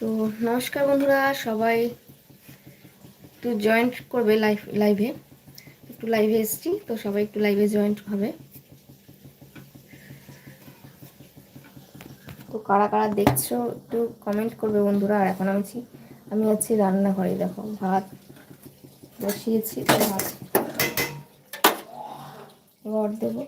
তো নমস্কার বন্ধুরা, সবাই একটু জয়েন্ট করবে লাইভ লাইভে একটু লাইভে এসছি, তো সবাই একটু লাইভে জয়েন্ট হবে। তো কারা কারা দেখছ, একটু কমেন্ট করবে বন্ধুরা। আর এখন আমি আছি- আমি আছি রান্নাঘরে, দেখো, ভাত বসিয়েছি, তো ভাত রড দেবো।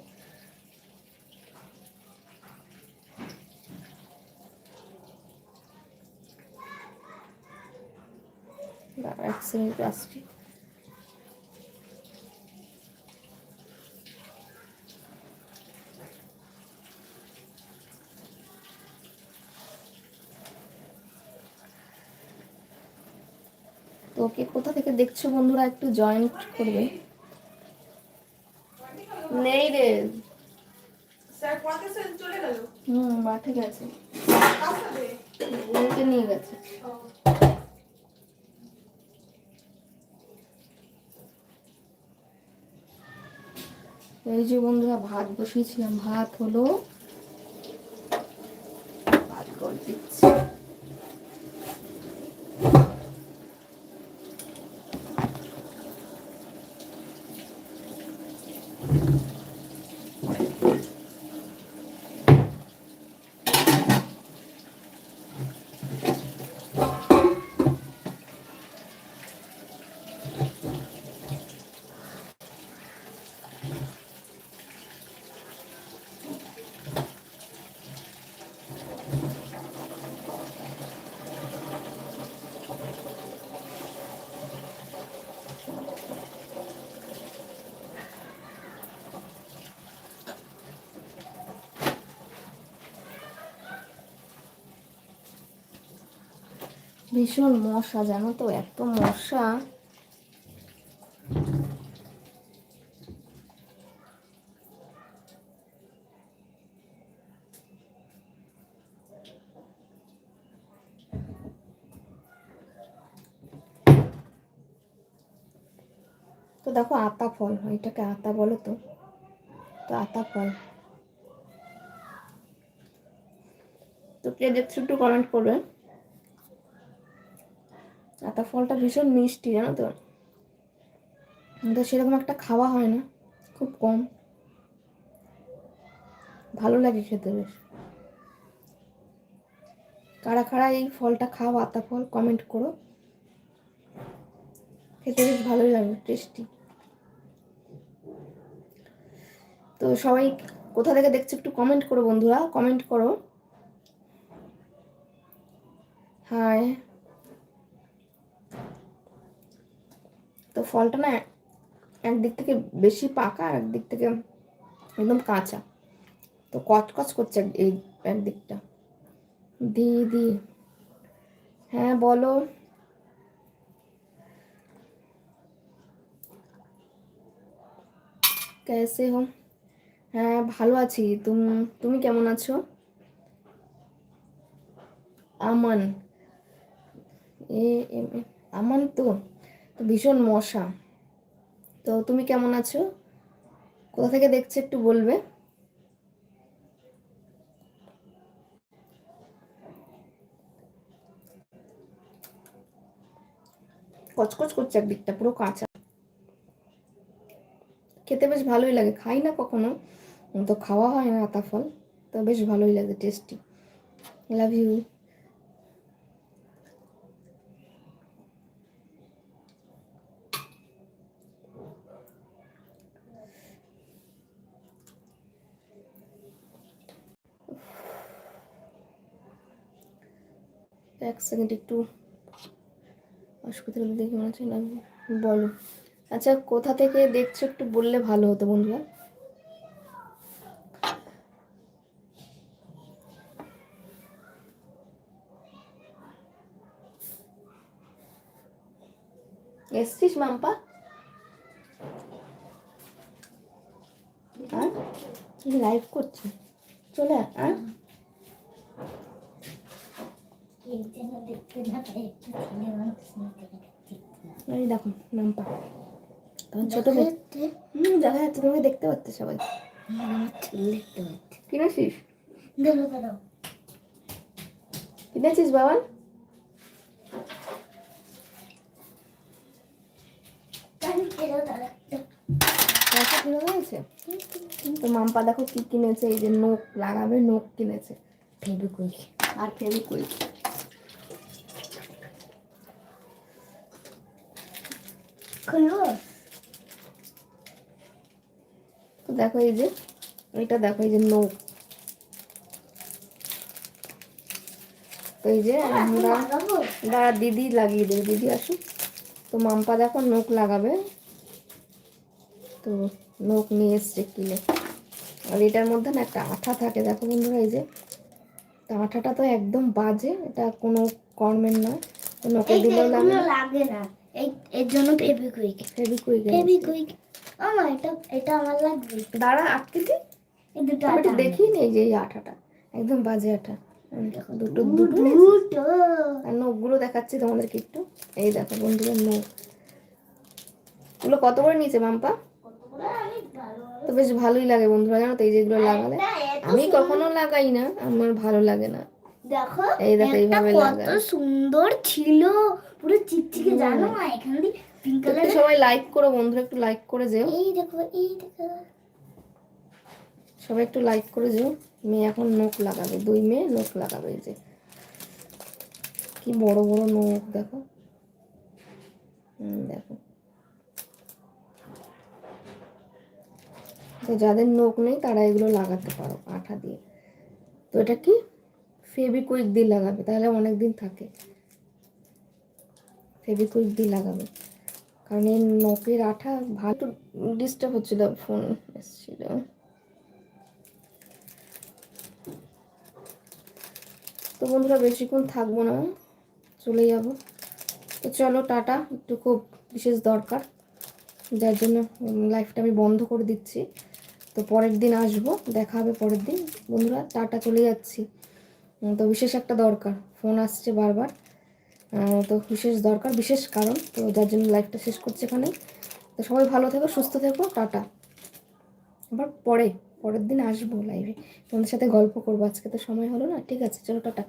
এক সেকেন্ড আসছি তো কোথা থেকে দেখছ বন্ধুরা? একটু জয়েন্ট করবে। নেই রে। হুম মাঠে গেছে। নিয়ে গেছে। এই যে বন্ধুরা ভাত বসিয়েছিলাম। ভাত হলো ভাত করে দিচ্ছি ভীষণ মশা, জানো তো, এত মশা। তো দেখো আতা ফল এটাকে আতা বলো তো। তো আতা ফল। তো কে দেখছ একটু কমেন্ট করবে। আতা ফলটা ভীষণ মিষ্টি, জানো তো? কিন্তু সেরকম একটা খাওয়া হয় না, খুব কম। ভালো লাগে খেতে বেশ। কারা কারা এই ফলটা খাও, আতা ফল কমেন্ট করো। খেতে বেশ ভালোই লাগে টেস্টি তো সবাই কোথা থেকে দেখছ একটু কমেন্ট করো বন্ধুরা কমেন্ট করো। হাই ফলটা না একদিক থেকে বেশি পাকা, আর একদিক থেকে একদম কাঁচা। তো কচকচ করছে এই একদিকটা দিদি হ্যাঁ বলো। কেসে হো হ্যাঁ ভালো আছি। তুমি তুমি কেমন আছো? আমান। এ, এম আমান তো। ভীষণ মশা। তো তুমি কেমন আছো? কোথা থেকে দেখছ একটু বলবে? কচকচ করছে একদিকটা, পুরো কাঁচা। খেতে বেশ ভালোই লাগে। খাই না কখনো। তো খাওয়া হয় না আতা ফল, তো বেশ ভালোই লাগে টেস্টি লাভ ইউ এক সেকেন্ড একটু হাসপাতালে দেখে মনে হচ্ছে না, বলো। আচ্ছা কোথা থেকে দেখছ একটু বললে ভালো হতো, বন্ধুরা। এসছিস মাম্পা? আর? লাইভ করছে? চলে আর? এই দেখো তখন ছোট দেখা যাচ্ছে? তোমাকে দেখতে পাচ্ছে সবাই। কিনেছিস বাবা? তো মাম্পা দেখো কি কিনেছে এই যে নোক লাগাবে নোক কিনেছে। ফেবিকুইক। আর ফেবিকুইক। তো দেখো এই যে এটা দেখো এই যে নোক তো এই যে আমরা দাঁড়া দিদি লাগিয়ে দেবে। দিদি আসুক। তো মাম্পা দেখো নোক লাগাবে। তো নোক নিয়ে এসছে কিনে। আর এটার মধ্যে না একটা আঠা থাকে। দেখো বন্ধুরা এই যে তো আঠাটা তো একদম বাজে। এটা কোনো কর্মের নয়। তো নোকে এই দিলেও লাগে না। এর জন্য ফেবিকুইক ফেবিকুইক ফেবিকুইক আমার এটা এটা আমার লাগবে। দাঁড়া আটকে দি এই দুটো আটা। দেখি নেই যে এই আঠাটা। একদম বাজে দেখো দুটো দুটো আর নখগুলো দেখাচ্ছি তোমাদেরকে একটু। এই দেখো বন্ধুরা নখ। এগুলো কত করে নিয়েছে মাম্পা? তো বেশ ভালোই লাগে বন্ধুরা জানো তো এই যেগুলো লাগালে। আমি কখনো লাগাই না আমার ভালো লাগে না। দেখো এই দেখো, এইভাবে কত সুন্দর ছিল। পুরো চিকচিকে জানো না এখান দিয়ে পিঙ্ক কালার সবাই লাইক করো বন্ধুরা একটু লাইক করে যেও। এই দেখো এই দেখো। সবাই একটু লাইক করে যেও। মেয়ে এখন নখ লাগাবে দুই মেয়ে নখ লাগাবে এই যে। কি বড় বড় নখ দেখো। দেখো। তো যাদের নখ নেই তারা এগুলো লাগাতে পারো আঠা দিয়ে। তো এটা কি? ফেবিকুইক দিয়ে লাগাবে তাহলে অনেক দিন থাকে ফেবিকুইক দিয়ে লাগাবে কারণ এই নখের আঠা ভালো ডিস্টার্ব হচ্ছিল ফোন এসেছিল তো বন্ধুরা, বেশিক্ষণ থাকব না, চলে যাব। তো চলো, টাটা। একটু খুব বিশেষ দরকার। যার জন্য লাইফটা আমি বন্ধ করে দিচ্ছি। তো পরের দিন আসব, দেখা হবে পরের দিন। বন্ধুরা, টাটা, চলে যাচ্ছি। তো বিশেষ একটা দরকার। ফোন আসছে বারবার। তো বিশেষ দরকার, বিশেষ কারণ। তো যার জন্য লাইফটা শেষ করছে এখানে। তো সবাই ভালো থেকো, সুস্থ থেকো। টাটা। আবার পরে, পরের দিন আসব লাইভে তোমাদের সাথে গল্প করব। আজকে তো সময় হলো না। ঠিক আছে, চলো, টাটা।